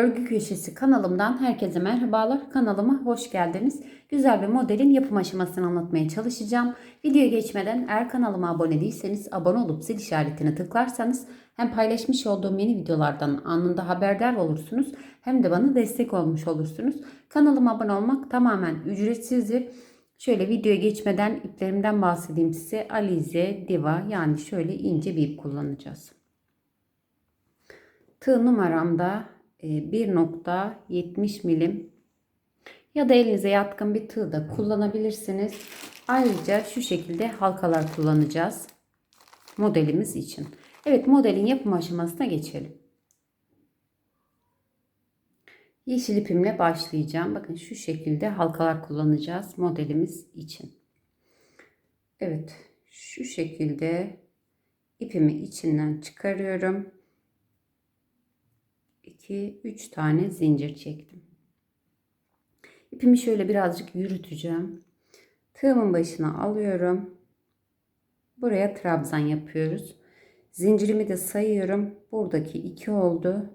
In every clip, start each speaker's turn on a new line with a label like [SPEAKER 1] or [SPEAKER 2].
[SPEAKER 1] Örgü Köşesi kanalımdan herkese merhabalar. Kanalıma hoş geldiniz. Güzel bir modelin yapım aşamasını anlatmaya çalışacağım. Videoya geçmeden eğer kanalıma abone değilseniz abone olup zil işaretine tıklarsanız hem paylaşmış olduğum yeni videolardan anında haberdar olursunuz hem de bana destek olmuş olursunuz. Kanalıma abone olmak tamamen ücretsizdir. Şöyle videoya geçmeden iplerimden bahsedeyim size. Alize, Diva yani şöyle ince bir ip kullanacağız. Tığ numaramda 1.70 milim ya da elinize yatkın bir tığ da kullanabilirsiniz. Ayrıca şu şekilde halkalar kullanacağız modelimiz için. Evet modelin yapım aşamasına geçelim. Yeşil ipimle başlayacağım. Bakın şu şekilde halkalar kullanacağız modelimiz için. Evet şu şekilde ipimi içinden çıkarıyorum. 2 3 tane zincir çektim. İpimi şöyle birazcık yürüteceğim. Tığımın başına alıyorum. Buraya trabzan yapıyoruz. Zincirimi de sayıyorum. Buradaki 2 oldu.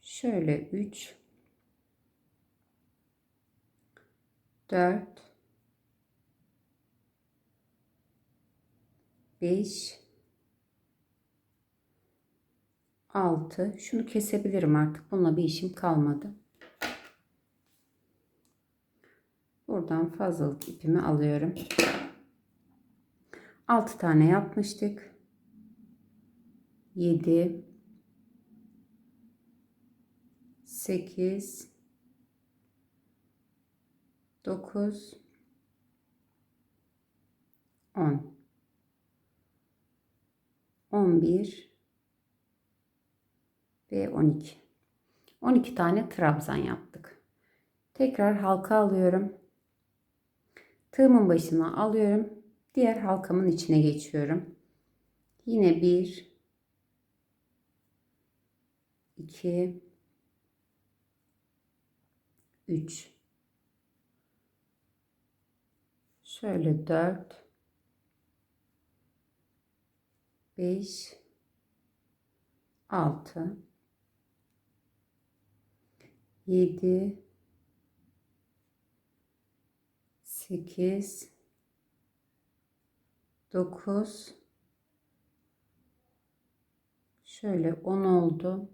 [SPEAKER 1] Şöyle 3 4 5 6 şunu kesebilirim artık. Bununla bir işim kalmadı. Buradan fazlalık ipimi alıyorum. 6 tane yapmıştık. 7 8 9 10 11 ve 12. 12 tane trabzan yaptık. Tekrar halka alıyorum. Tığımın başına alıyorum. Diğer halkamın içine geçiyorum. Yine 1 2 3 şöyle 4 5 6 7 8 9 şöyle 10 oldu.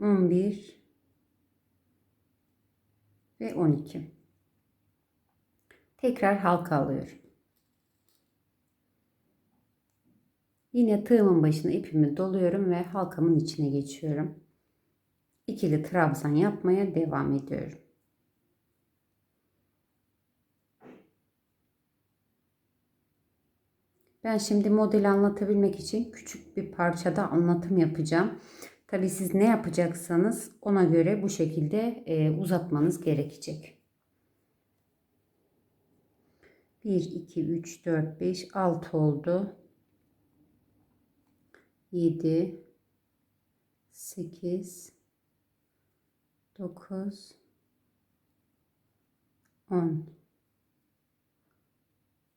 [SPEAKER 1] 11 ve 12 tekrar halka alıyorum. Yine tığımın başına ipimi doluyorum ve halkamın içine geçiyorum ikili trabzan yapmaya devam ediyorum. Ben şimdi modeli anlatabilmek için küçük bir parçada anlatım yapacağım. Tabi siz ne yapacaksanız ona göre bu şekilde e, uzatmanız gerekecek. 1, 2, 3, 4, 5, 6 oldu. 7, 8, 9 10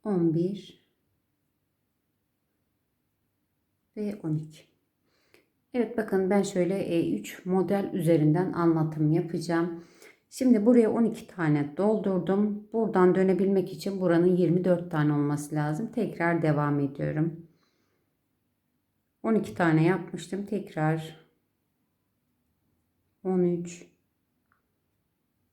[SPEAKER 1] 11 ve 12 Evet bakın ben şöyle 3 e, model üzerinden anlatım yapacağım. Şimdi buraya 12 tane doldurdum. Buradan dönebilmek için buranın 24 tane olması lazım. Tekrar devam ediyorum. 12 tane yapmıştım. Tekrar 13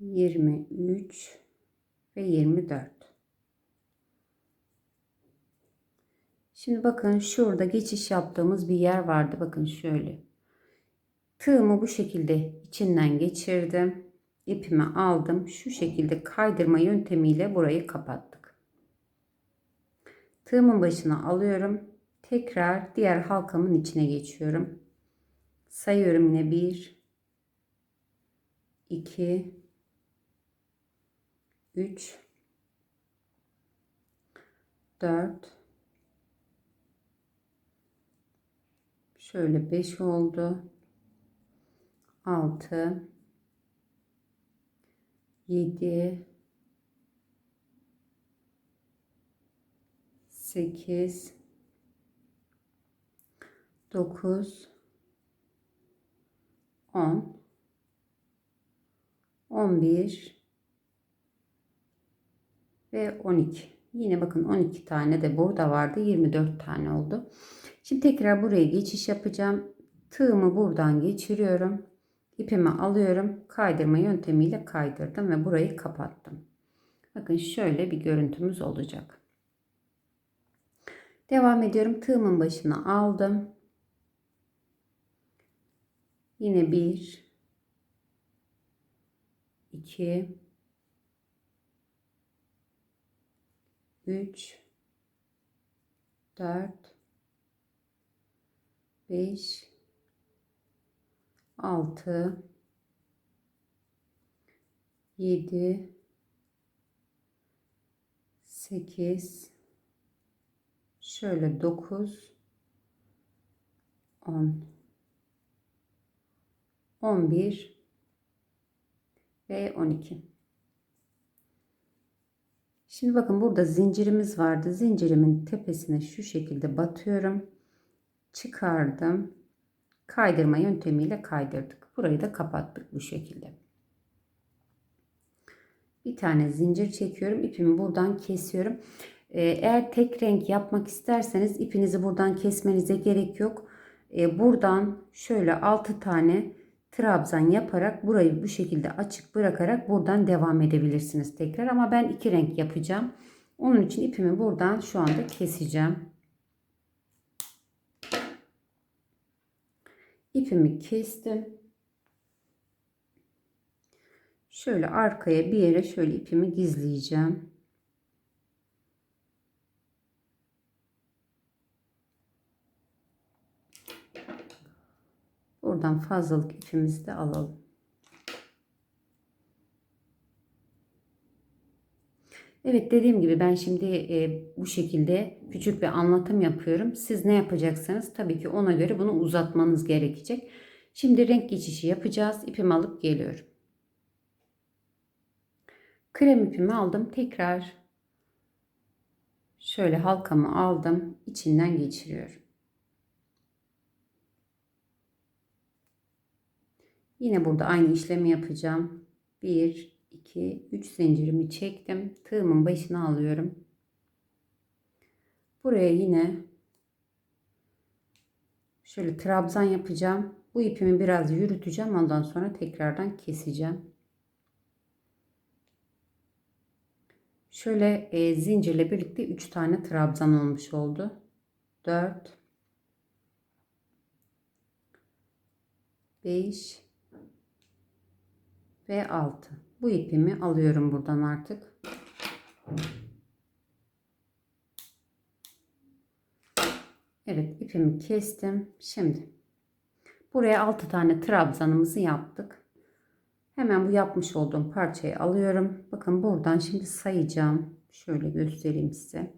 [SPEAKER 1] 23 ve 24. Şimdi bakın şurada geçiş yaptığımız bir yer vardı. Bakın şöyle. Tığımı bu şekilde içinden geçirdim. İpimi aldım. Şu şekilde kaydırma yöntemiyle burayı kapattık. Tığımın başına alıyorum. Tekrar diğer halkamın içine geçiyorum. Sayıyorum yine 1 2 3 4 şöyle 5 oldu. 6 7 8 9 10 11 ve 12 yine bakın 12 tane de burada vardı 24 tane oldu. Şimdi tekrar buraya geçiş yapacağım. Tığımı buradan geçiriyorum. İpimi alıyorum. Kaydırma yöntemiyle kaydırdım ve burayı kapattım. Bakın şöyle bir görüntümüz olacak. Devam ediyorum. Tığımın başına aldım. Yine bir 2 3 4 5 6 7 8 şöyle 9 10 11 ve 12 Şimdi bakın burada zincirimiz vardı. Zincirimin tepesine şu şekilde batıyorum. Çıkardım. Kaydırma yöntemiyle kaydırdık. Burayı da kapattık bu şekilde. Bir tane zincir çekiyorum. İpimi buradan kesiyorum. Ee, eğer tek renk yapmak isterseniz ipinizi buradan kesmenize gerek yok. Ee, buradan şöyle 6 tane trabzan yaparak burayı bu şekilde açık bırakarak buradan devam edebilirsiniz tekrar. Ama ben iki renk yapacağım. Onun için ipimi buradan şu anda keseceğim. İpimi kestim. Şöyle arkaya bir yere şöyle ipimi gizleyeceğim. Buradan fazlalık ipimizi de alalım. Evet dediğim gibi ben şimdi e, bu şekilde küçük bir anlatım yapıyorum. Siz ne yapacaksınız? Tabii ki ona göre bunu uzatmanız gerekecek. Şimdi renk geçişi yapacağız. İpimi alıp geliyorum. Krem ipimi aldım. Tekrar şöyle halkamı aldım. İçinden geçiriyorum. Yine burada aynı işlemi yapacağım. 1, 2, 3 zincirimi çektim. Tığımın başına alıyorum. Buraya yine şöyle trabzan yapacağım. Bu ipimi biraz yürüteceğim. Ondan sonra tekrardan keseceğim. Şöyle e, zincirle birlikte 3 tane trabzan olmuş oldu. 4 5 ve 6. Bu ipimi alıyorum buradan artık. Evet ipimi kestim. Şimdi buraya 6 tane trabzanımızı yaptık. Hemen bu yapmış olduğum parçayı alıyorum. Bakın buradan şimdi sayacağım. Şöyle göstereyim size.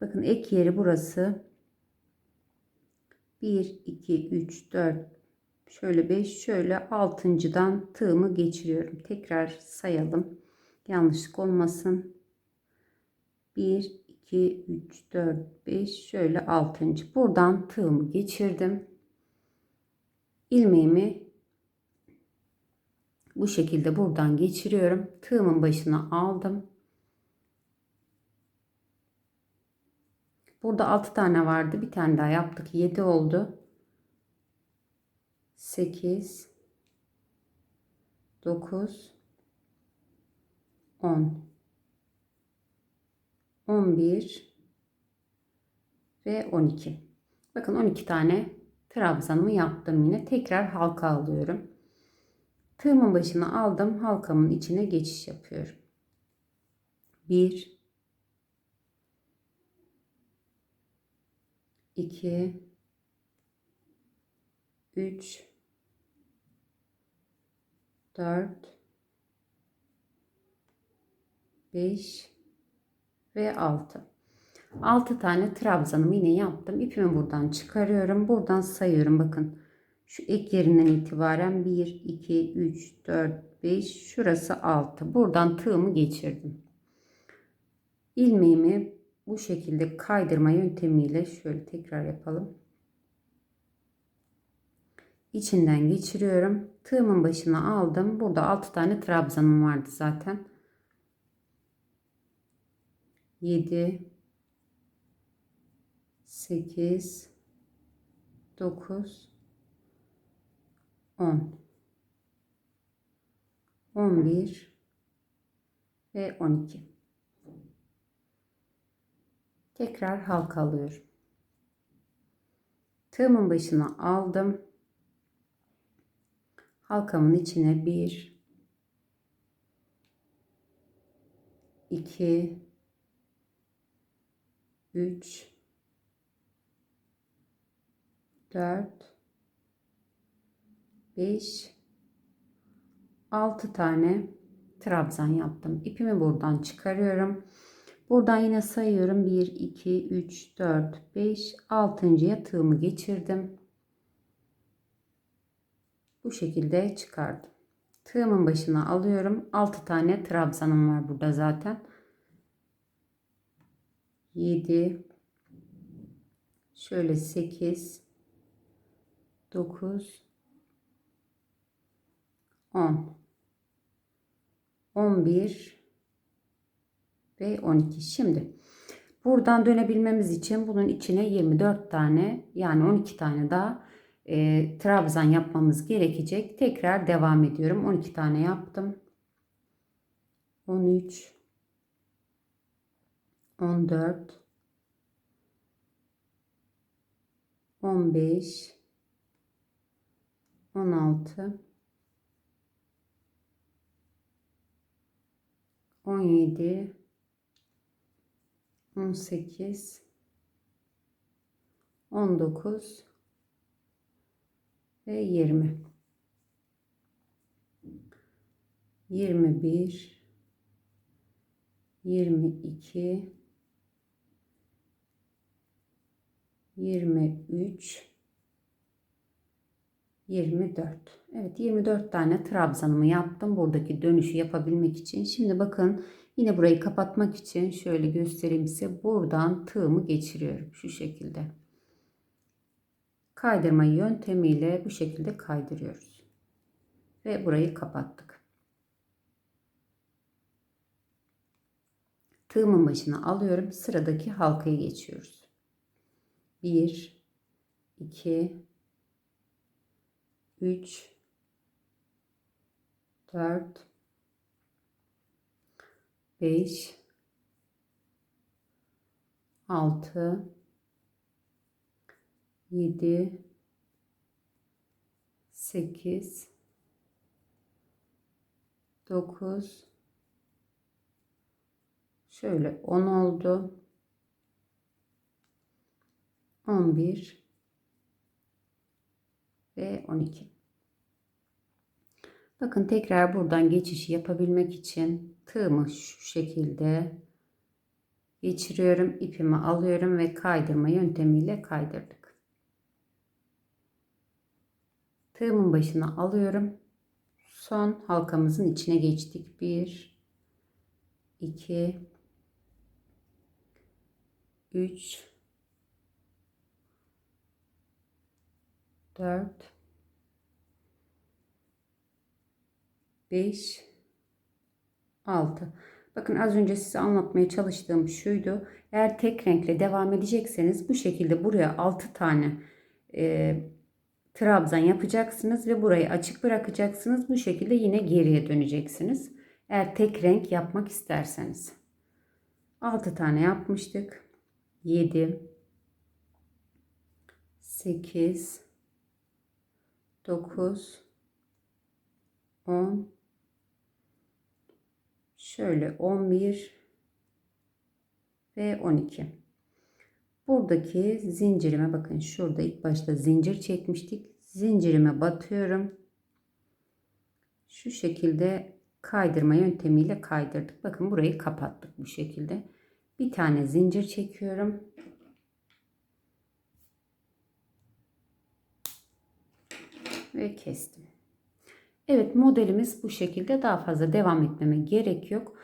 [SPEAKER 1] Bakın ek yeri burası. 1, 2, 3, 4, şöyle 5 şöyle altıncıdan tığımı geçiriyorum. Tekrar sayalım. Yanlışlık olmasın. 1 2 3 4 5 şöyle altıncı. Buradan tığımı geçirdim. ilmeğimi bu şekilde buradan geçiriyorum. Tığımın başına aldım. Burada 6 tane vardı. Bir tane daha yaptık. 7 oldu. 8 9 10 11 ve 12 bakın 12 tane trabzanımı yaptım yine. Tekrar halka alıyorum. Tığımın başına aldım. Halkamın içine geçiş yapıyorum. 1 2 3 4 5 ve 6 6 tane trabzanımı yine yaptım. İpimi buradan çıkarıyorum. Buradan sayıyorum. Bakın şu ek yerinden itibaren 1 2 3 4 5 şurası 6 buradan tığımı geçirdim. İlmeğimi bu şekilde kaydırma yöntemiyle şöyle tekrar yapalım içinden geçiriyorum. Tığımın başına aldım. Burada 6 tane trabzanım vardı zaten. 7 8 9 10 11 ve 12 tekrar halka alıyorum tığımın başına aldım halkamın içine 1 2 3 4 5 6 tane trabzan yaptım. İpimi buradan çıkarıyorum. Buradan yine sayıyorum. 1 2 3 4 5 6. tığımı geçirdim bu şekilde çıkardım. Tığımın başına alıyorum. 6 tane trabzanım var burada zaten. 7 şöyle 8 9 10 11 ve 12. Şimdi buradan dönebilmemiz için bunun içine 24 tane yani 12 tane daha e, trabzan yapmamız gerekecek. Tekrar devam ediyorum. 12 tane yaptım. 13 14 15 16 17 18 19 ve 20 21 22 23 24 Evet 24 tane trabzanımı yaptım buradaki dönüşü yapabilmek için. Şimdi bakın yine burayı kapatmak için şöyle göstereyim size. Buradan tığımı geçiriyorum şu şekilde kaydırma yöntemiyle bu şekilde kaydırıyoruz. Ve burayı kapattık. Tığımın başına alıyorum. Sıradaki halkaya geçiyoruz. 1 2 3 4 5 6 7 8 9 şöyle 10 oldu. 11 ve 12 bakın tekrar buradan geçişi yapabilmek için tığımı şu şekilde geçiriyorum. İpimi alıyorum ve kaydırma yöntemiyle kaydırdık Tığımın başına alıyorum. Son halkamızın içine geçtik. 1 2 3 4 5 6 Bakın az önce size anlatmaya çalıştığım şuydu. Eğer tek renkle devam edecekseniz bu şekilde buraya 6 tane e, trabzan yapacaksınız ve burayı açık bırakacaksınız. Bu şekilde yine geriye döneceksiniz. Eğer tek renk yapmak isterseniz. 6 tane yapmıştık. 7 8 9 10 şöyle 11 ve 12 buradaki zincirime bakın şurada ilk başta zincir çekmiştik. Zincirime batıyorum. Şu şekilde kaydırma yöntemiyle kaydırdık. Bakın burayı kapattık bu şekilde. Bir tane zincir çekiyorum. Ve kestim. Evet modelimiz bu şekilde daha fazla devam etmeme gerek yok.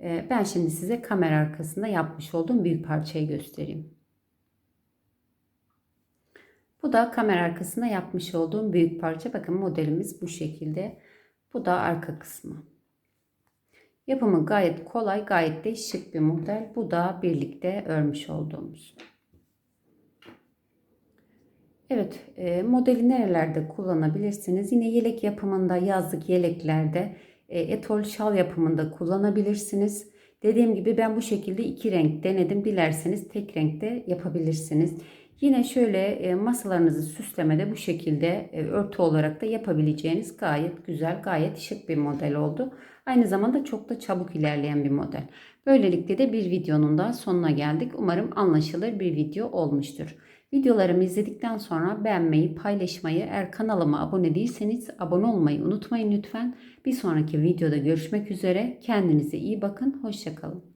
[SPEAKER 1] Ee, Ben şimdi size kamera arkasında yapmış olduğum büyük parçayı göstereyim. Bu da kamera arkasında yapmış olduğum büyük parça. Bakın modelimiz bu şekilde. Bu da arka kısmı. Yapımı gayet kolay, gayet de şık bir model. Bu da birlikte örmüş olduğumuz. Evet, e, modeli nerelerde kullanabilirsiniz? Yine yelek yapımında, yazlık yeleklerde, e, etol şal yapımında kullanabilirsiniz. Dediğim gibi ben bu şekilde iki renk denedim. Dilerseniz tek renkte yapabilirsiniz. Yine şöyle e, masalarınızı süslemede bu şekilde e, örtü olarak da yapabileceğiniz gayet güzel, gayet şık bir model oldu. Aynı zamanda çok da çabuk ilerleyen bir model. Böylelikle de bir videonun da sonuna geldik. Umarım anlaşılır bir video olmuştur. Videolarımı izledikten sonra beğenmeyi, paylaşmayı, eğer kanalıma abone değilseniz abone olmayı unutmayın lütfen. Bir sonraki videoda görüşmek üzere. Kendinize iyi bakın. Hoşçakalın.